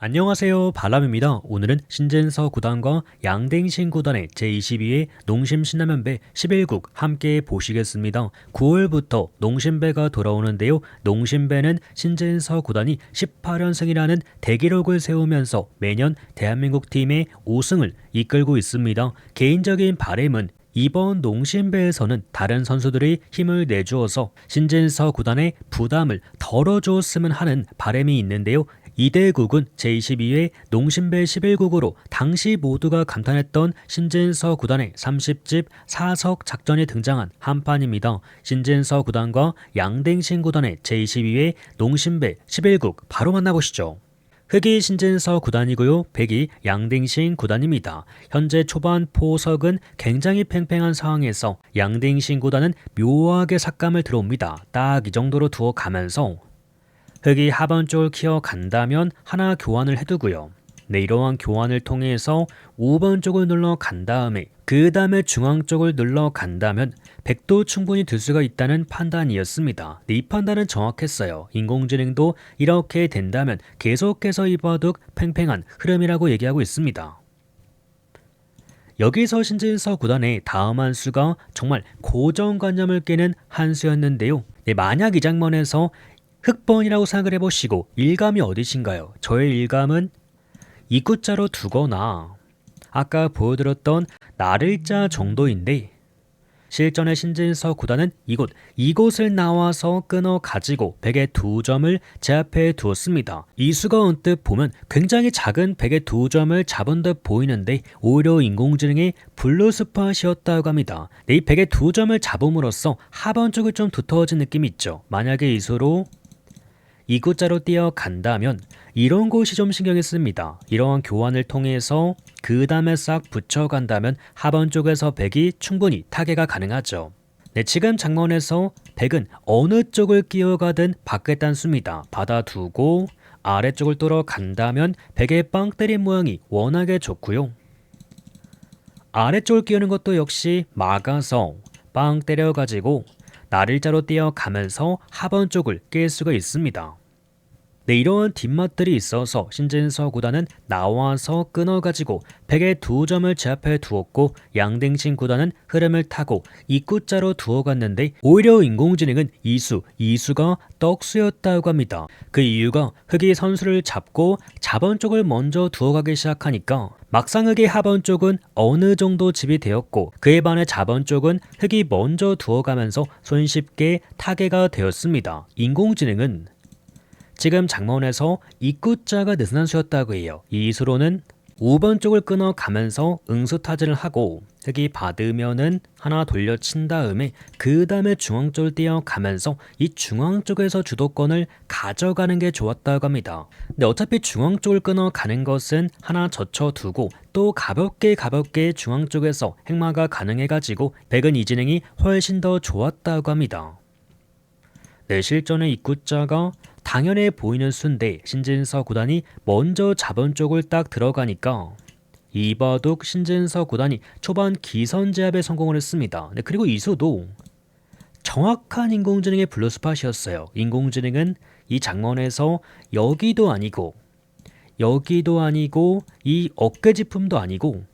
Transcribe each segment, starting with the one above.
안녕하세요. 바람입니다. 오늘은 신진서 구단과 양댕신 구단의 제22회 농심 신라면배 11국 함께 보시겠습니다. 9월부터 농심배가 돌아오는데요. 농심배는 신진서 구단이 18연승이라는 대기록을 세우면서 매년 대한민국 팀의 5승을 이끌고 있습니다. 개인적인 바램은 이번 농심배에서는 다른 선수들이 힘을 내주어서 신진서 구단의 부담을 덜어주었으면 하는 바람이 있는데요. 이대국은 제22회 농심배 11국으로 당시 모두가 감탄했던 신진서 구단의 30집 4석 작전이 등장한 한판입니다. 신진서 구단과 양댕신 구단의 제22회 농심배 11국 바로 만나보시죠. 흑이 신진서 구단이고요. 백이 양딩신 구단입니다. 현재 초반 포석은 굉장히 팽팽한 상황에서 양딩신 구단은 묘하게 삭감을 들어옵니다. 딱 이 정도로 두어 가면서 흑이 하번 쪽을 키워간다면 하나 교환을 해두고요. 네, 이러한 교환을 통해서 5번 쪽을 눌러 간 다음에 그 다음에 중앙 쪽을 눌러 간다면 100도 충분히 들 수가 있다는 판단이었습니다. 네, 이 판단은 정확했어요. 인공지능도 이렇게 된다면 계속해서 이 바둑 팽팽한 흐름이라고 얘기하고 있습니다. 여기서 신진서 구단의 다음 한 수가 정말 고정관념을 깨는 한 수였는데요. 네, 만약 이 장면에서 흑번이라고 생각을 해보시고 일감이 어디신가요? 저의 일감은 이구자로 두거나 아까 보여드렸던 나를자 정도인데 실전의 신진서 구단은 이곳 이곳을 나와서 끊어 가지고 100의 두 점을 제 앞에 두었습니다. 이 수가 언뜻 보면 굉장히 작은 100의 두 점을 잡은 듯 보이는데 오히려 인공지능의 블루스팟이었다고 합니다. 이 100의 두 점을 잡음으로써 하번 쪽이 좀 두터워진 느낌이 있죠. 만약에 이 수로 이구자로 뛰어간다면 이런 곳이 좀 신경이 씁니다. 이러한 교환을 통해서 그 다음에 싹 붙여간다면 하번 쪽에서 백이 충분히 타개가 가능하죠. 네, 지금 장면에서 백은 어느 쪽을 끼어가든 밖에 단수입니다. 받아두고 아래쪽을 뚫어 간다면 백의 빵 때린 모양이 워낙에 좋고요. 아래쪽을 끼우는 것도 역시 막아서 빵 때려가지고 나를자로 뛰어가면서 하번 쪽을 깰 수가 있습니다. 네, 이러한 뒷맛들이 있어서 신진서 구단은 나와서 끊어가지고 100의 두 점을 제 앞에 두었고 양댕신 구단은 흐름을 타고 입구자로 두어갔는데 오히려 인공지능은 이수, 이수가 떡수였다고 합니다. 그 이유가 흑이 선수를 잡고 자번 쪽을 먼저 두어가기 시작하니까 막상 흑의 하번 쪽은 어느 정도 집이 되었고 그에 반해 자번 쪽은 흑이 먼저 두어가면서 손쉽게 타개가 되었습니다. 인공지능은 지금 장문에서 입구자가 느슨한 수였다고 해요. 이 수로는 5번 쪽을 끊어 가면서 응수 타진을 하고 흑이 받으면은 하나 돌려친 다음에 그 다음에 중앙 쪽을 뛰어 가면서 이 중앙 쪽에서 주도권을 가져가는 게 좋았다고 합니다. 근데 어차피 중앙 쪽을 끊어 가는 것은 하나 젖혀두고 또 가볍게 가볍게 중앙 쪽에서 행마가 가능해가지고 백은 이 진행이 훨씬 더 좋았다고 합니다. 내 실전의 입구자가 당연해 보이는 순대 신진서 구단이 먼저 자본 쪽을 딱 들어가니까 이바둑 신진서 구단이 초반 기선 제압에 성공을 했습니다. 네, 그리고 이수도 정확한 인공지능의 블루스팟이었어요. 인공지능은 이 장면에서 여기도 아니고 여기도 아니고 이 어깨 지품도 아니고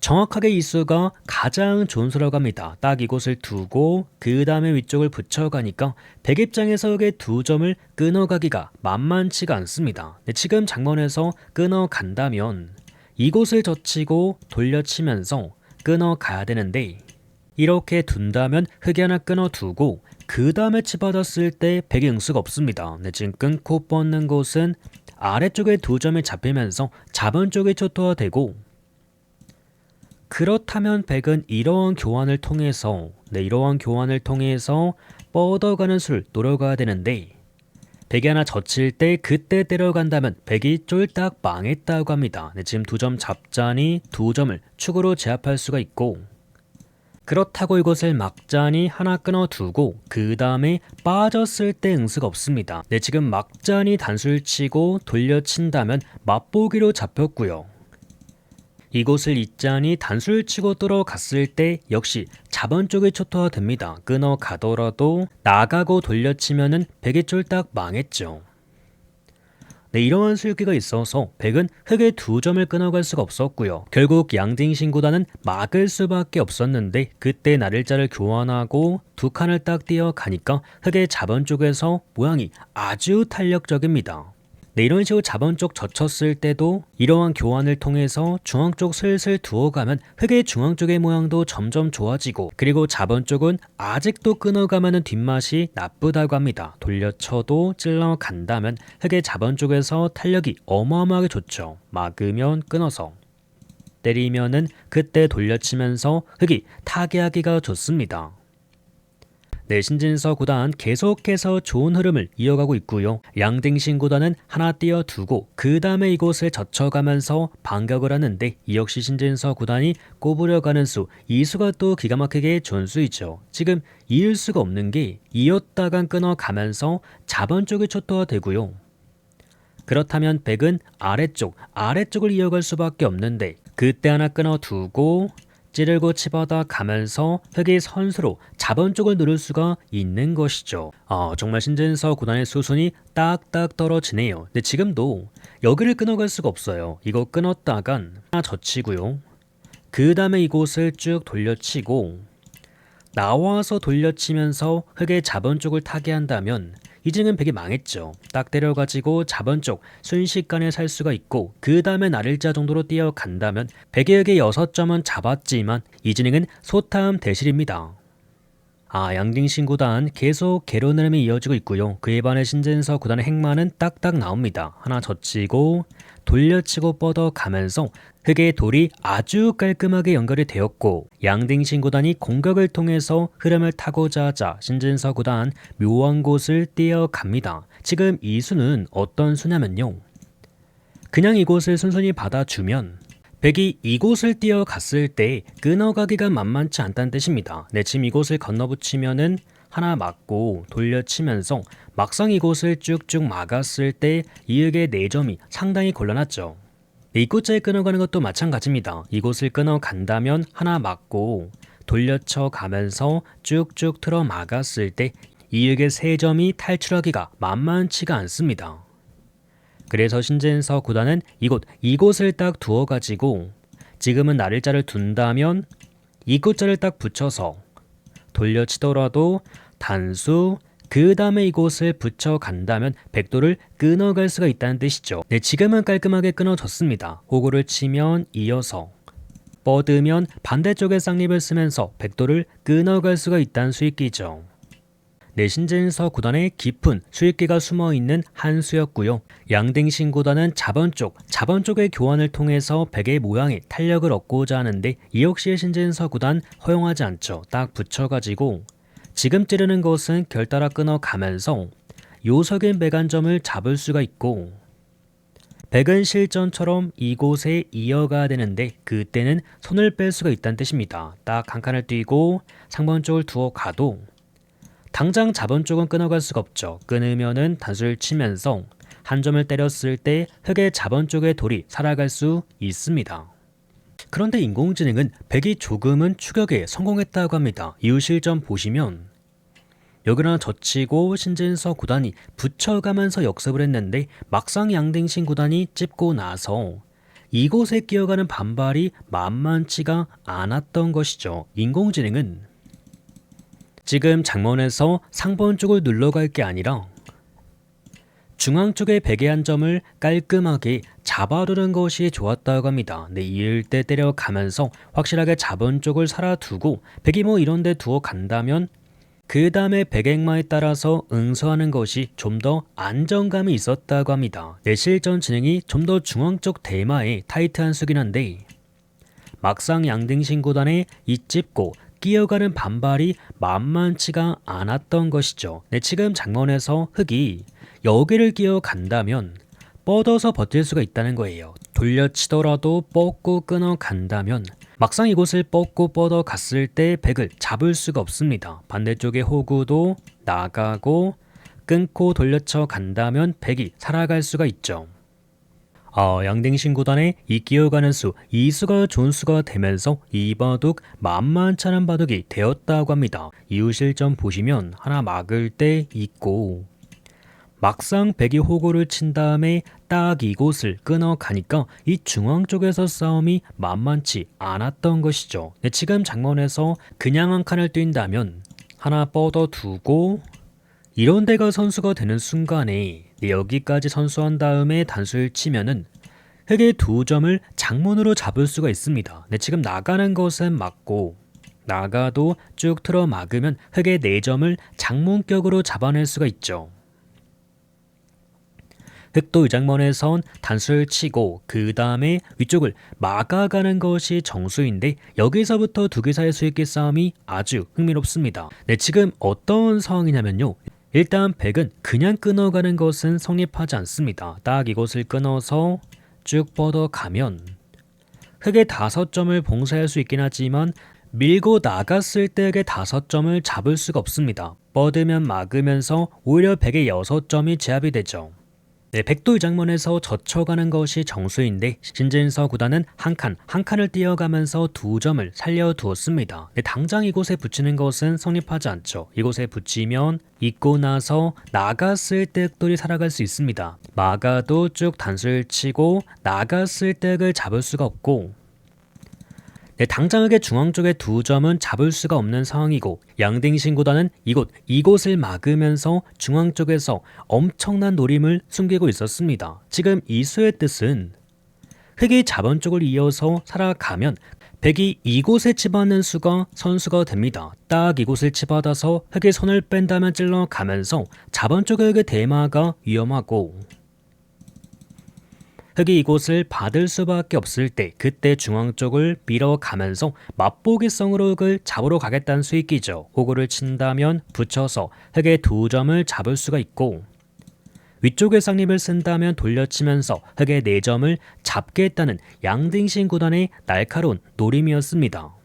정확하게 이 수가 가장 좋은 수라고 합니다. 딱 이곳을 두고 그 다음에 위쪽을 붙여가니까 백 입장에서의 두 점을 끊어가기가 만만치가 않습니다. 네, 지금 장면에서 끊어간다면 이곳을 젖히고 돌려치면서 끊어가야 되는데 이렇게 둔다면 흑이 하나 끊어두고 그 다음에 치받았을 때 백이 응수가 없습니다. 네, 지금 끊고 뻗는 곳은 아래쪽에 두 점이 잡히면서 자본 쪽에 초토화되고 그렇다면 백은 이러한 교환을 통해서 네, 이러한 교환을 통해서 뻗어가는 수를 노려가야 되는데 백이 하나 젖힐 때 그때 때려간다면 백이 쫄딱 망했다고 합니다. 네, 지금 두 점 잡자니 두 점을 축으로 제압할 수가 있고 그렇다고 이것을 막자니 하나 끊어두고 그 다음에 빠졌을 때 응수가 없습니다. 네, 지금 막자니 단수를 치고 돌려친다면 맛보기로 잡혔고요. 이곳을 잊자니 단수를 치고 들어갔을 때 역시 자번 쪽에 초토화 됩니다. 끊어 가더라도 나가고 돌려치면은 백이 쫄딱 망했죠. 네, 이러한 수익기가 있어서 백은 흑의 두 점을 끊어갈 수가 없었고요. 결국 양딩신 구단은 막을 수밖에 없었는데 그때 나를자를 교환하고 두 칸을 딱 띄어 가니까 흑의 자본 쪽에서 모양이 아주 탄력적입니다. 네, 이런 식으로 자본 쪽 젖혔을 때도 이러한 교환을 통해서 중앙 쪽 슬슬 두어가면 흑의 중앙 쪽의 모양도 점점 좋아지고 그리고 자본 쪽은 아직도 끊어가면은 뒷맛이 나쁘다고 합니다. 돌려쳐도 찔러 간다면 흑의 자본 쪽에서 탄력이 어마어마하게 좋죠. 막으면 끊어서 때리면은 그때 돌려치면서 흑이 타개하기가 좋습니다. 네, 신진서 구단 계속해서 좋은 흐름을 이어가고 있고요. 양등신 구단은 하나 띄어두고 그 다음에 이곳을 젖혀가면서 반격을 하는데 이 역시 신진서 구단이 꼽으려가는 수, 이 수가 또 기가 막히게 좋은 수이죠. 지금 이을 수가 없는 게 이었다간 끊어가면서 자본 쪽이 초토화되고요. 그렇다면 백은 아래쪽, 아래쪽을 이어갈 수밖에 없는데 그때 하나 끊어두고 찌르고 치받아 가면서 흑의 선수로 자본 쪽을 누를 수가 있는 것이죠. 아, 정말 신진서 구단의 수순이 딱딱 떨어지네요. 근데 지금도 여기를 끊어갈 수가 없어요. 이거 끊었다간 하나 젖히고요. 그 다음에 이곳을 쭉 돌려치고 나와서 돌려치면서 흑의 자본 쪽을 타게 한다면 이징은 백이 망했죠. 딱 때려가지고 자본 쪽 순식간에 살 수가 있고 그 다음에 나를자 정도로 뛰어간다면 백의에게 6점은 잡았지만 이진행은 소타음 대실입니다. 아 양딩신 구단 계속 개론 흐름이 이어지고 있고요. 그에 반해 신진서 구단의 행마는 딱딱 나옵니다. 하나 젖히고 돌려치고 뻗어가면서 흑의 돌이 아주 깔끔하게 연결이 되었고 양딩신 구단이 공격을 통해서 흐름을 타고자 하자 신진서 구단 묘한 곳을 뛰어갑니다. 지금 이 수는 어떤 수냐면요. 그냥 이곳을 순순히 받아주면 백이 이곳을 뛰어갔을 때 끊어가기가 만만치 않다는 뜻입니다. 네, 지금 이곳을 건너붙이면은 하나 맞고 돌려치면서 막상 이곳을 쭉쭉 막았을 때 이흑의 4점이 상당히 곤란하죠. 입구자에 끊어가는 것도 마찬가지입니다. 이곳을 끊어간다면 하나 맞고 돌려쳐 가면서 쭉쭉 틀어 막았을 때 이익의 세 점이 탈출하기가 만만치가 않습니다. 그래서 신진서 구단은 이곳 이곳을 딱 두어 가지고 지금은 나를자를 둔다면 이곳자를 딱 붙여서 돌려치더라도 단수 그 다음에 이곳을 붙여 간다면 백도를 끊어갈 수가 있다는 뜻이죠. 네, 지금은 깔끔하게 끊어졌습니다. 호구를 치면 이어서 뻗으면 반대쪽에 쌍립을 쓰면서 백도를 끊어갈 수가 있다는 수익기죠. 내신진서 구단의 깊은 수익기가 숨어 있는 한 수였고요. 양등신 구단은 자번 쪽, 자번 쪽의 교환을 통해서 백의 모양에 탄력을 얻고자 하는데 이 역시 신진서 구단 허용하지 않죠. 딱 붙여가지고 지금 찌르는 것은 결따라 끊어가면서 요석인 백안점을 잡을 수가 있고 백은 실전처럼 이곳에 이어가야 되는데 그때는 손을 뺄 수가 있다는 뜻입니다. 딱 한 칸을 뛰고 상번 쪽을 두어 가도 당장 자본 쪽은 끊어갈 수가 없죠. 끊으면은 단수를 치면서 한 점을 때렸을 때 흙의 자본 쪽의 돌이 살아갈 수 있습니다. 그런데 인공지능은 백이 조금은 추격에 성공했다고 합니다. 이후 실전 보시면 여기랑 젖히고 신진서 구단이 붙여가면서 역습을 했는데 막상 양등신 구단이 찝고 나서 이곳에 끼어가는 반발이 만만치가 않았던 것이죠. 인공지능은 지금 장문에서 상번 쪽을 눌러갈 게 아니라 중앙 쪽의 베개 한 점을 깔끔하게 잡아두는 것이 좋았다고 합니다. 네, 이을 때 때려가면서 확실하게 잡은 쪽을 살아두고 백이 뭐 이런 데 두어 간다면 그 다음에 백액마에 따라서 응수하는 것이 좀 더 안정감이 있었다고 합니다. 네, 실전 진행이 좀 더 중앙 쪽 대마에 타이트한 수긴 한데 막상 양등신 구단에 이집고 끼어가는 반발이 만만치가 않았던 것이죠. 네, 지금 장면에서 흑이 여기를 끼어 간다면 뻗어서 버틸 수가 있다는 거예요. 돌려치더라도 뻗고 끊어 간다면 막상 이곳을 뻗고 뻗어 갔을 때 백을 잡을 수가 없습니다. 반대쪽의 호구도 나가고 끊고 돌려쳐 간다면 백이 살아갈 수가 있죠. 어, 양댕신 구단의 이 끼어가는 수, 이 수가 좋은 수가 되면서 이 바둑 만만찮은 바둑이 되었다고 합니다. 이후 실전 보시면 하나 막을 때 있고 막상 백이 호구를 친 다음에 딱 이곳을 끊어 가니까 이 중앙 쪽에서 싸움이 만만치 않았던 것이죠. 네, 지금 장면에서 그냥 한 칸을 뛴다면 하나 뻗어 두고 이런 데가 선수가 되는 순간에 네, 여기까지 선수한 다음에 단수를 치면은 흑의 두 점을 장문으로 잡을 수가 있습니다. 네, 지금 나가는 것은 맞고 나가도 쭉 틀어 막으면 흑의 네 점을 장문격으로 잡아낼 수가 있죠. 흑도 이 장면에선 단수를 치고 그 다음에 위쪽을 막아가는 것이 정수인데 여기서부터 두 개사의 수익기 싸움이 아주 흥미롭습니다. 네, 지금 어떤 상황이냐면요. 일단 백은 그냥 끊어가는 것은 성립하지 않습니다. 딱 이곳을 끊어서 쭉 뻗어가면 흑의 다섯 점을 봉쇄할 수 있긴 하지만 밀고 나갔을 때의 다섯 점을 잡을 수가 없습니다. 뻗으면 막으면서 오히려 백의 여섯 점이 제압이 되죠. 네, 이 장면에서 젖혀가는 것이 정수인데 신진서 구단은 한 칸, 한 칸을 뛰어가면서 두 점을 살려두었습니다. 네, 당장 이곳에 붙이는 것은 성립하지 않죠. 이곳에 붙이면 있고 나서 나갔을 때 흑돌이 살아갈 수 있습니다. 막아도 쭉 단수를 치고 나갔을 때를 잡을 수가 없고 네, 당장하게 중앙 쪽의 두 점은 잡을 수가 없는 상황이고 양딩신 구단은 이곳 이곳을 막으면서 중앙 쪽에서 엄청난 노림을 숨기고 있었습니다. 지금 이 수의 뜻은 흑이 자번 쪽을 이어서 살아가면 백이 이곳에 치받는 수가 선수가 됩니다. 딱 이곳을 치받아서 흑의 손을 뺀다면 찔러가면서 쪽의 흑의 대마가 위험하고 흑이 이곳을 받을 수밖에 없을 때 그때 중앙 쪽을 밀어가면서 맛보기성으로 흑을 잡으러 가겠다는 수익기죠. 호구를 친다면 붙여서 흑의 두 점을 잡을 수가 있고 위쪽의 쌍립을 쓴다면 돌려치면서 흑의 네 점을 잡겠다는 양등신 구단의 날카로운 노림이었습니다.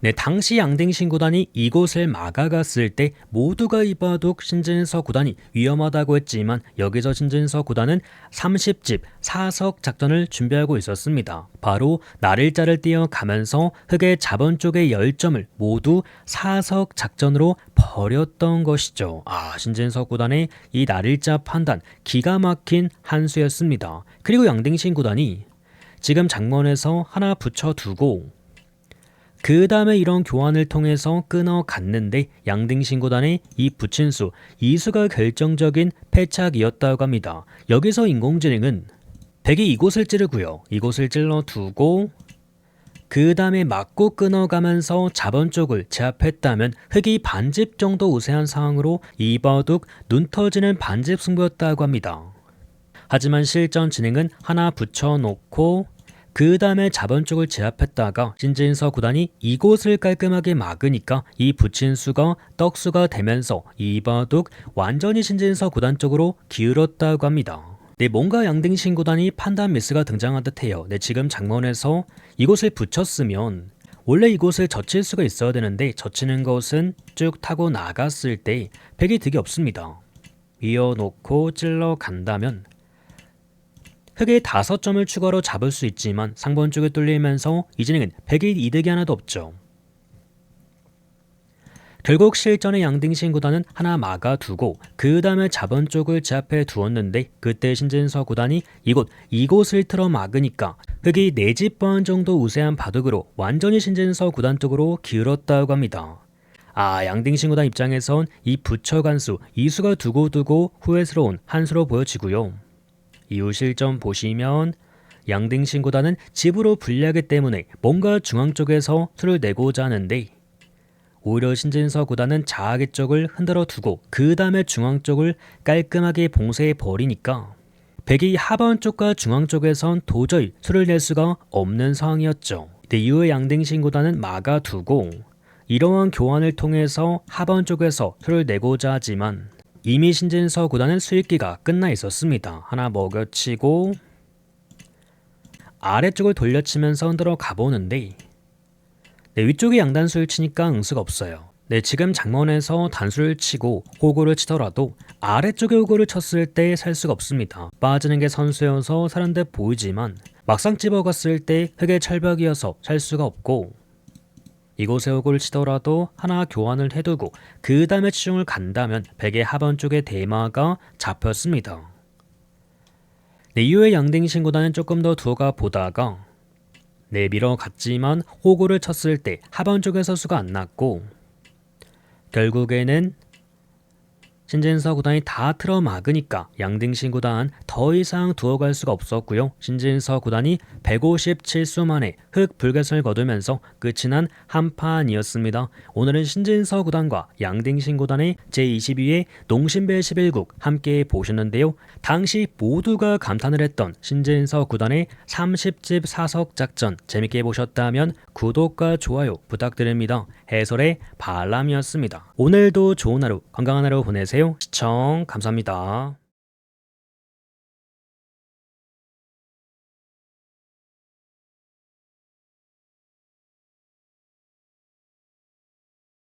네, 당시 양등신 구단이 이곳을 막아갔을 때 모두가 이바둑 신진서 구단이 위험하다고 했지만 여기서 신진서 구단은 30집 사석 작전을 준비하고 있었습니다. 바로 나를자를 띄어가면서 흑의 자본 쪽의 열점을 모두 사석 작전으로 버렸던 것이죠. 아, 신진서 구단의 이 나를자 판단 기가 막힌 한 수였습니다. 그리고 양등신 구단이 지금 장문에서 하나 붙여두고 그 다음에 이런 교환을 통해서 끊어갔는데 양등신구단의 이 부친수 이수가 결정적인 패착이었다고 합니다. 여기서 인공지능은 백이 이곳을 찌르고요. 이곳을 찔러 두고 그 다음에 맞고 끊어가면서 자본 쪽을 제압했다면 흑이 반집 정도 우세한 상황으로 이바둑 눈 터지는 반집 승부였다고 합니다. 하지만 실전 진행은 하나 붙여놓고 그 다음에 자본 쪽을 제압했다가 신진서 구단이 이곳을 깔끔하게 막으니까 이 붙인 수가 떡수가 되면서 이바둑 완전히 신진서 구단 쪽으로 기울었다고 합니다. 네, 뭔가 양등신 구단이 판단 미스가 등장한 듯해요. 네, 지금 장면에서 이곳을 붙였으면 원래 이곳을 젖힐 수가 있어야 되는데 젖히는 것은 쭉 타고 나갔을 때 백이 득이 없습니다. 이어놓고 찔러 간다면 흑의 다섯 점을 추가로 잡을 수 있지만 상번 쪽에 뚫리면서 이진행은 100일 이득이 하나도 없죠. 결국 실전의 양등신 구단은 하나 막아두고 그 다음에 자본 쪽을 제압해 두었는데 그때 신진서 구단이 이곳 이곳을 틀어 막으니까 흑이 네집 번 정도 우세한 바둑으로 완전히 신진서 구단 쪽으로 기울었다고 합니다. 아 양등신 구단 입장에선 이 부처 간수 이수가 두고두고 후회스러운 한 수로 보여지고요. 이후 실점 보시면 양등신 구단은 집으로 불리하기 때문에 뭔가 중앙 쪽에서 수를 내고자 하는데 오히려 신진서 구단은 자아기 쪽을 흔들어 두고 그 다음에 중앙 쪽을 깔끔하게 봉쇄해 버리니까 백이 하번 쪽과 중앙 쪽에선 도저히 수를 낼 수가 없는 상황이었죠. 네, 이후에 양등신 구단은 막아두고 이러한 교환을 통해서 하번 쪽에서 수를 내고자 하지만 이미 신진서 구단은 수익기가 끝나 있었습니다. 하나 먹여치고 아래쪽을 돌려치면서 흔들어 가보는데 네, 위쪽에 양단수를 치니까 응수가 없어요. 네, 지금 장문에서 단수를 치고 호구를 치더라도 아래쪽에 호구를 쳤을 때 살 수가 없습니다. 빠지는 게 선수여서 사는 데 보이지만 막상 집어갔을 때 흙의 철벽이어서 살 수가 없고 이곳에 호구를 치더라도 하나 교환을 해두고 그 다음에 치중을 간다면 백의 하번 쪽의 대마가 잡혔습니다. 네, 이후에 양딩신 구단은 조금 더 두어가 보다가 내밀어 갔지만 호구를 쳤을 때 하반 쪽에 서 수가 안 났고 결국에는 신진서 구단이 다 틀어막으니까 양등신 구단 더 이상 두어갈 수가 없었고요. 신진서 구단이 157수 만에 흑 불get을 거두면서 끝이 난 한판이었습니다. 오늘은 신진서 구단과 양등신 구단의 제22회 농심배 11국 함께 보셨는데요. 당시 모두가 감탄을 했던 신진서 구단의 30집 사석 작전 재밌게 보셨다면 구독과 좋아요 부탁드립니다. 해설의 바람이었습니다. 오늘도 좋은 하루 건강한 하루 보내세요. 시청 감사합니다.